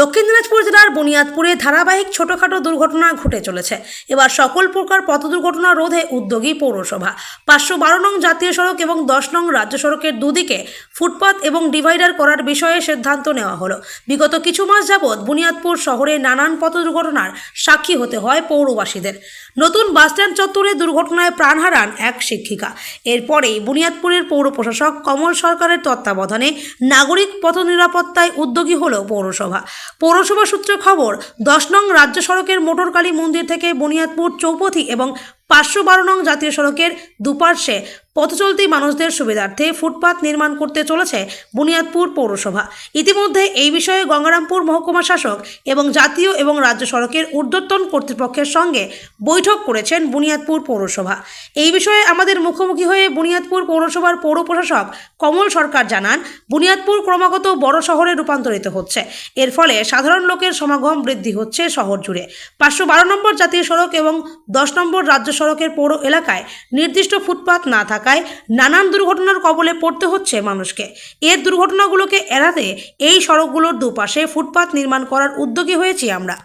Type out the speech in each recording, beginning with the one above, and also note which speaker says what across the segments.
Speaker 1: দক্ষিণ দিনাজপুর জেলার বুনিয়াদপুরে ধারাবাহিক ছোটখাটো দুর্ঘটনা ঘটে চলেছে। এবার সকল প্রকার পথ দুর্ঘটনা রোধে উদ্যোগী পৌরসভা। পাঁচশো বারো নং জাতীয় সড়ক এবং দশ নং রাজ্য সড়কের দুদিকে ফুটপাত এবং ডিভাইডার করার বিষয়ে সিদ্ধান্ত নেওয়া হলো। বিগত কিছু মাস যাবৎ বুনিয়াদপুর শহরে নানান পথ দুর্ঘটনার সাক্ষী হতে হয় পৌরবাসীদের। নতুন বাসস্ট্যান্ড চত্বরে দুর্ঘটনায় প্রাণ হারান এক শিক্ষিকা। এরপরেই বুনিয়াদপুরের পৌর প্রশাসক কমল সরকারের তত্ত্বাবধানে নাগরিক পথ নিরাপত্তায় উদ্যোগী হল পৌরসভা। পৌরসভা সূত্রে খবর দশ নং রাজ্য সড়কের মোটরকালী মন্দির থেকে বুনিয়াদপুর চৌপথি এবং পাঁচশো বারো নং জাতীয় সড়কের দুপার্শ্বে পথচলতি মানুষদের সুবিধার্থে ফুটপাত নির্মাণ করতে চলেছে বুনিয়াদপুর পৌরসভা। ইতিমধ্যে এই বিষয়ে গঙ্গারামপুর মহকুমা শাসক এবং জাতীয় এবং রাজ্য সড়কের ঊর্ধ্বতন কর্তৃপক্ষের সঙ্গে বৈঠক করেছেন বুনিয়াদপুর পৌরসভা। এই বিষয়ে আমাদের মুখোমুখি হয়ে বুনিয়াদপুর পৌরসভার পৌর প্রশাসক কমল সরকার জানান, বুনিয়াদপুর ক্রমাগত বড় শহরে রূপান্তরিত হচ্ছে। এর ফলে সাধারণ লোকের সমাগম বৃদ্ধি হচ্ছে শহর জুড়ে। পাঁচশো বারো নম্বর জাতীয় সড়ক এবং দশ নম্বর রাজ্য সড়কের পৌর এলাকায় নির্দিষ্ট ফুটপাত না থাকায় নানান দুর্ঘটনার কবলে পড়তে হচ্ছে মানুষকে। এর দুর্ঘটনাগুলোকে এড়াতে এই সড়কগুলোর দুপাশে ফুটপাত নির্মাণ করার উদ্যোগী হয়েছি আমরা।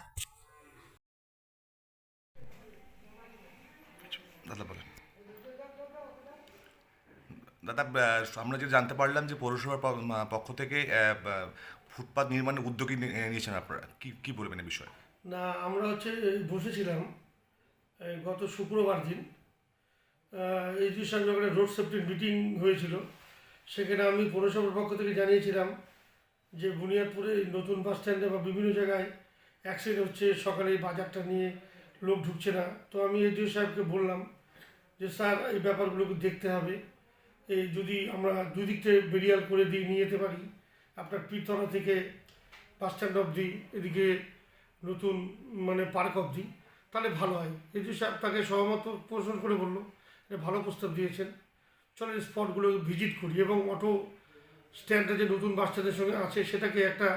Speaker 2: দাদা আমরা যেটা জানতে পারলাম যে পৌরসভার পক্ষ থেকে ফুটপাত নির্মাণের উদ্যোগী নিয়েছেন আপনারা কি কি বলবেন এই বিষয়ে?
Speaker 3: না আমরা হচ্ছে বসেছিলাম গত শুক্রবার দিন এডুকেশন নগরে রোড সেফটি মিটিং হয়েছিল। সেখানে আমি পৌরসভার পক্ষ থেকে জানিয়েছিলাম যে বুনিয়াদপুরে নতুন বাস স্ট্যান্ডে বা বিভিন্ন জায়গায় অ্যাক্সিডেন্ট হচ্ছে সকালে এই বাজারটা নিয়ে লোক ঢুকছে না। তো আমি এডিও সাহেবকে বললাম যে, স্যার, এই ব্যাপারগুলোকে দেখতে হবে। এই যদি আমরা দুদিক থেকে বেরিয়াল করে দিয়ে নিয়ে যেতে পারি, আপনার পীরতলা থেকে বাস স্ট্যান্ড অবধি, এদিকে নতুন মানে পার্ক অবধি তাহলে ভালো হয়। এডিও সাহেব তাকে সহমত পোষণ করে বলল ভালো প্রস্তাব দিয়েছেন। চলো স্পটগুলো ভিজিট করি এবং অটো স্ট্যান্ডটা যে নতুন বাচ্চাদের সঙ্গে আছে, সেটাকে একটা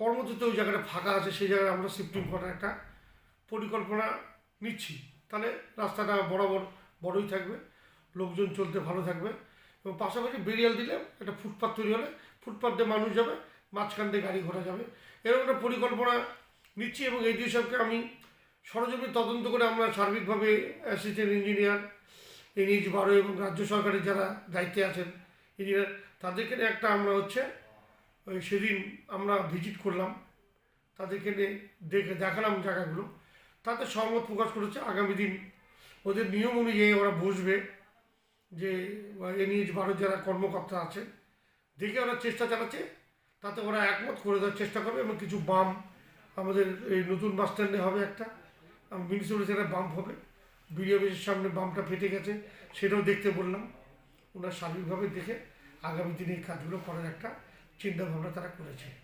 Speaker 3: কর্মসূচিতে ওই জায়গাটা ফাঁকা আছে, সেই জায়গায় আমরা শিফটিং করার একটা পরিকল্পনা নিচ্ছি। তাহলে রাস্তাটা বরাবর বড়ই থাকবে, লোকজন চলতে ভালো থাকবে এবং পাশাপাশি বেরিয়াল দিলে একটা ফুটপাথ তৈরি হলে ফুটপাথ দিয়ে মানুষ যাবে, মাঝখান দিয়ে গাড়ি ঘোড়া যাবে। এরকম একটা পরিকল্পনা নিচ্ছি এবং এই দুই সবকে আমি সরজমিন তদন্ত করে আমরা সার্বিকভাবে অ্যাসিস্ট্যান্ট ইঞ্জিনিয়ার এনএইচ বারো এবং রাজ্য সরকারের যারা দায়িত্বে আছেন ইঞ্জিনিয়ার তাদেরকে একটা আমরা হচ্ছে, ওই সেদিন আমরা ভিজিট করলাম। তাদেরকে দেখে, দেখালাম জায়গাগুলো। তাতে সহমত প্রকাশ করেছে, আগামী দিন ওদের নিয়ম অনুযায়ী ওরা বসবে যে এনএইচ বারো যারা কর্মকর্তা আছে দেখে ওরা চেষ্টা চালাচ্ছে, তাতে ওরা একমত করে দেওয়ার চেষ্টা করবে এবং কিছু বাম আমাদের এই নতুন বাস স্ট্যান্ডে হবে একটা। মিউনিসিপ্যালিটি জায়গায় বাম্প হবে। বিডিও অফিসের সামনে বাম্পটা ফেটে গেছে, সেটাও দেখতে বললাম। ওনার সার্বিকভাবে দেখে আগামী দিনে এই কাজগুলো করার একটা চিন্তাভাবনা তারা করেছে।